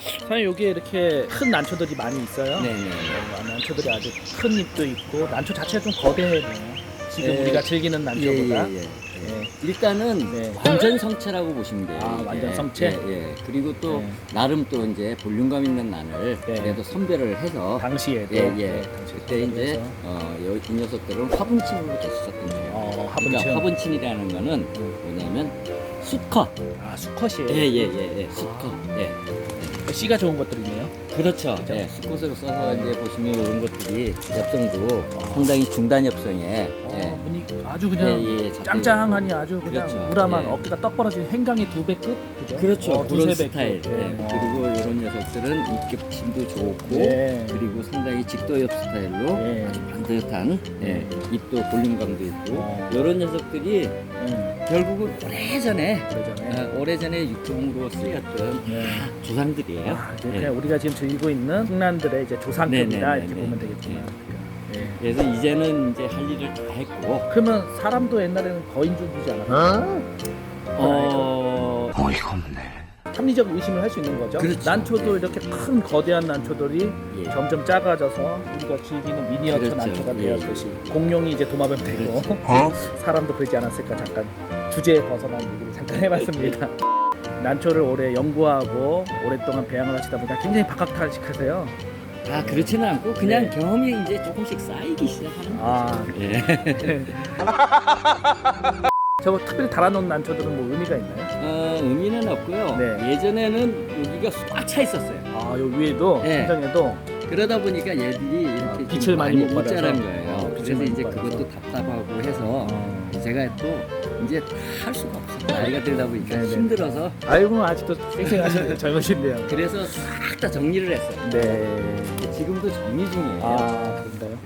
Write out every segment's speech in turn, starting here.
사장님 여기에 이렇게 큰 난초들이 많이 있어요. 네네. 어, 난초들이 아주 큰 잎도 있고 난초 자체가 좀 거대해요. 지금 예. 우리가 즐기는 난초보다. 예, 예, 예. 예. 일단은 네. 완전 성체라고 보시면 돼요. 아, 이게. 완전 성체? 예, 예. 그리고 또 네. 나름 또 이제 볼륨감 있는 난을 네. 그래도 선별을 해서 당시에도 예, 예. 네, 당시에 그때 이제 그래서, 어, 요- 이 녀석들은 화분침으로 됐었던 거예요. 어, 그러니까 화분층. 화분침이라는 거는 뭐냐면 수컷. 아 수컷이에요. 예, 예, 예, 예. 수컷. 예. 씨가 좋은 것들이네요. 그렇죠. 그죠? 예, 수컷으로 써서 이제 보시면 이런 것들이 엽성도 상당히 중단 엽성에 어, 예. 분위 아주 그냥 예, 예, 짱짱하니 아주 그냥 그렇죠. 우람한 예. 어깨가 떡 벌어진 행강의 두배 끝, 그죠? 그렇죠. 어, 그런 두세 스타일. 끝. 예. 예. 그리고 이런 녀석들은 입격심도 좋고 예. 그리고 상당히 직도엽 스타일로 예. 아주 반듯한 예. 입도 볼륨감도 있고 어. 이런 녀석들이 음, 결국은 오래전에 그러잖아요. 어, 오래전에 유통으로 쓰였던 네. 조상들이에요. 아, 이제 예. 우리가 지금 즐기고 있는 풍란들의 이제 조상급이다 네, 네, 네, 이렇게 네. 보면 되겠구나. 예. 그래서 이제는 이제 할 일을 다 했고 그러면 사람도 옛날에는 거인줄 주지 않았어요? 어 어이가 없네. 합리적 의심을 할 수 있는 거죠. 그렇죠. 난초도 예. 이렇게 큰 거대한 난초들이 예. 점점 작아져서 우리가 즐기는 미니어처 그렇죠. 난초가 예. 되었듯이 공룡이 이제 도마뱀 되고 그렇죠. 어? 사람도 그러지 않았을까 잠깐 주제에 벗어난 얘기를 잠깐 해봤습니다. 난초를 오래 연구하고 오랫동안 배양을 하시다 보니까 굉장히 박학다식하세요. 아 그렇지는 않고 그냥 네. 경험이 이제 조금씩 쌓이기 시작하는 거죠. 아, 예. 저거 특별히 달아놓은 난초들은 뭐 의미가 있나요? 어, 의미는 없고요. 네. 예전에는 여기가 꽉 차 있었어요. 아, 요 위에도 네. 천장에도 그러다 보니까 얘들이 이렇게 아, 좀 빛을 많이 못 받아서. 자란 거예요. 그래서 이제. 그것도 답답하고 해서 어. 제가 또 이제 할 수가 없어요. 나이가 들다 보니까 네네. 힘들어서 아이고 아직도 쌩쌩하시네요 젊으신데요. 그래서 싹 다 정리를 했어요. 네. 지금도 정리 중이에요. 아 그런가요?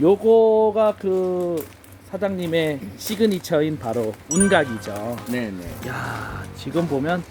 요거가 그 사장님의 시그니처인 바로 운각이죠. 네네. 야 지금 보면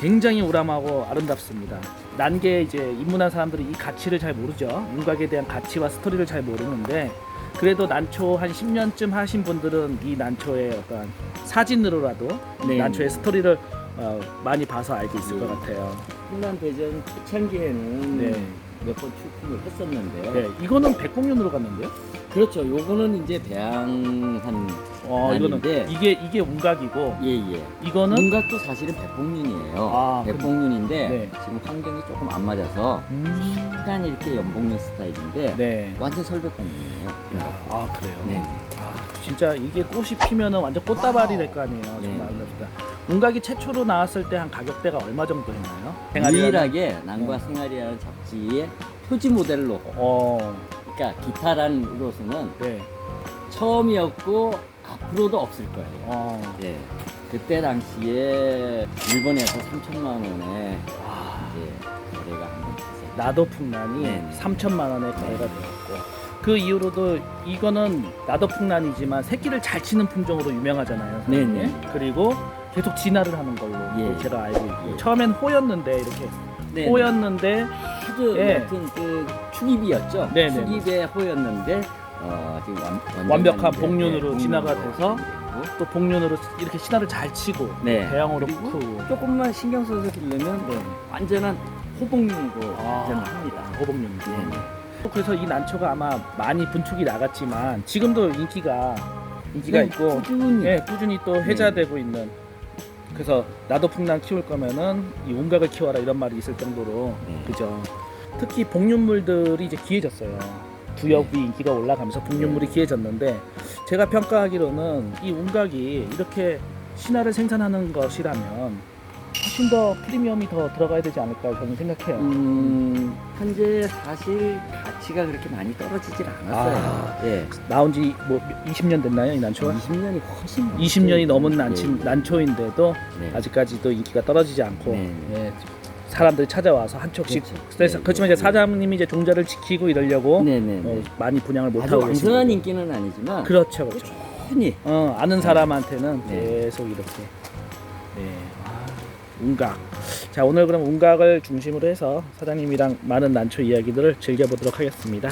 굉장히 우람하고 아름답습니다. 난게 이제 입문한 사람들이 이 가치를 잘 모르죠. 운각에 대한 가치와 스토리를 잘 모르는데 그래도 난초 한 10년쯤 하신 분들은 이 난초의 어떤 사진으로라도 네. 난초의 스토리를 어, 많이 봐서 알고 있을 네. 것 같아요. 훈남 대전 초창기에는 네. 몇 번 출품을 했었는데요. 네, 이거는 백공년으로 갔는데요. 그렇죠. 요거는 이제 배양한 어, 이거는. 이게 이게 운각이고 예예. 이거는 문각도 사실은 백봉륜이에요. 아, 백봉륜인데 네. 지금 환경이 조금 안 맞아서 음, 약간 이렇게 연봉륜 스타일인데 네. 완전 설백봉륜이에요. 아 그래요. 네. 아, 진짜 이게 꽃이 피면은 완전 꽃다발이 될 거 아니에요. 네. 정말 아름답다. 운각이 최초로 나왔을 때 한 가격대가 얼마 정도 했나요? 생활이라는- 유일하게 난과 생활이라는 잡지의 표지 모델로 어, 그러니까 기타란으로서는 네. 처음이었고 앞으로도 없을 거예요. 어, 예. 그때 당시에 일본에서 3천만 원에 아, 이제 거래가 한 번 됐어요. 나도 풍란이 네. 3천만 원에 거래가 되었고 그 이후로도 이거는 나도 풍란이지만 새끼를 잘 치는 품종으로 유명하잖아요. 네. 네. 그리고 계속 진화를 하는 걸로 예. 제가 알고 있고 예. 처음엔 호였는데 이렇게 네. 호였는데 아주 예. 높은 그 축입이었죠. 네, 네. 축입의 호였는데 어, 지금 완, 완벽한 복륜으로 네, 진화가 복륜으로 돼서 되고 또 복륜으로 이렇게 신화를 잘 치고 네. 그리고 크고 조금만 신경 써서 기르면 네. 완전한 호복륜으로 아. 발전합니다. 호복륜. 네, 네. 그래서 이 난초가 아마 많이 분축이 나갔지만 지금도 인기가 인기가 네, 있고 꾸준히 예, 꾸준히 또 해자되고 있는 그래서 나도 풍랑 키울 거면은 이 운각을 키워라 이런 말이 있을 정도로 네. 그죠. 특히 복륜물들이 이제 귀해졌어요. 두엽이 네. 인기가 올라가면서 복륜물이 귀해졌는데 제가 평가하기로는 이 운각이 이렇게 신화를 생산하는 것이라면 훨씬 더 프리미엄이 더 들어가야 되지 않을까 저는 생각해요. 음, 현재 사실 가치가 그렇게 많이 떨어지질 않았어요. 아. 예. 나온 지 뭐 20년 됐나요, 이 난초가? 20년이 훨씬 20년이 넘은 예, 난치, 예. 난초인데도 네. 아직까지도 인기가 떨어지지 않고 네. 예, 사람들이 찾아와서 한 촉씩 그렇죠. 그래서 네, 그렇지만 네, 이제 사장님이 이제 종자를 지키고 이러려고 네네. 어, 많이 분양을 못 아주 하고 계시고 왕성한 인기는 아니지만 그렇죠, 그렇죠. 꾸준히 어, 아는 사람한테는 네. 계속 이렇게 네. 아, 운각. 자 오늘 그럼 운각을 중심으로 해서 사장님이랑 많은 난초 이야기들을 즐겨보도록 하겠습니다.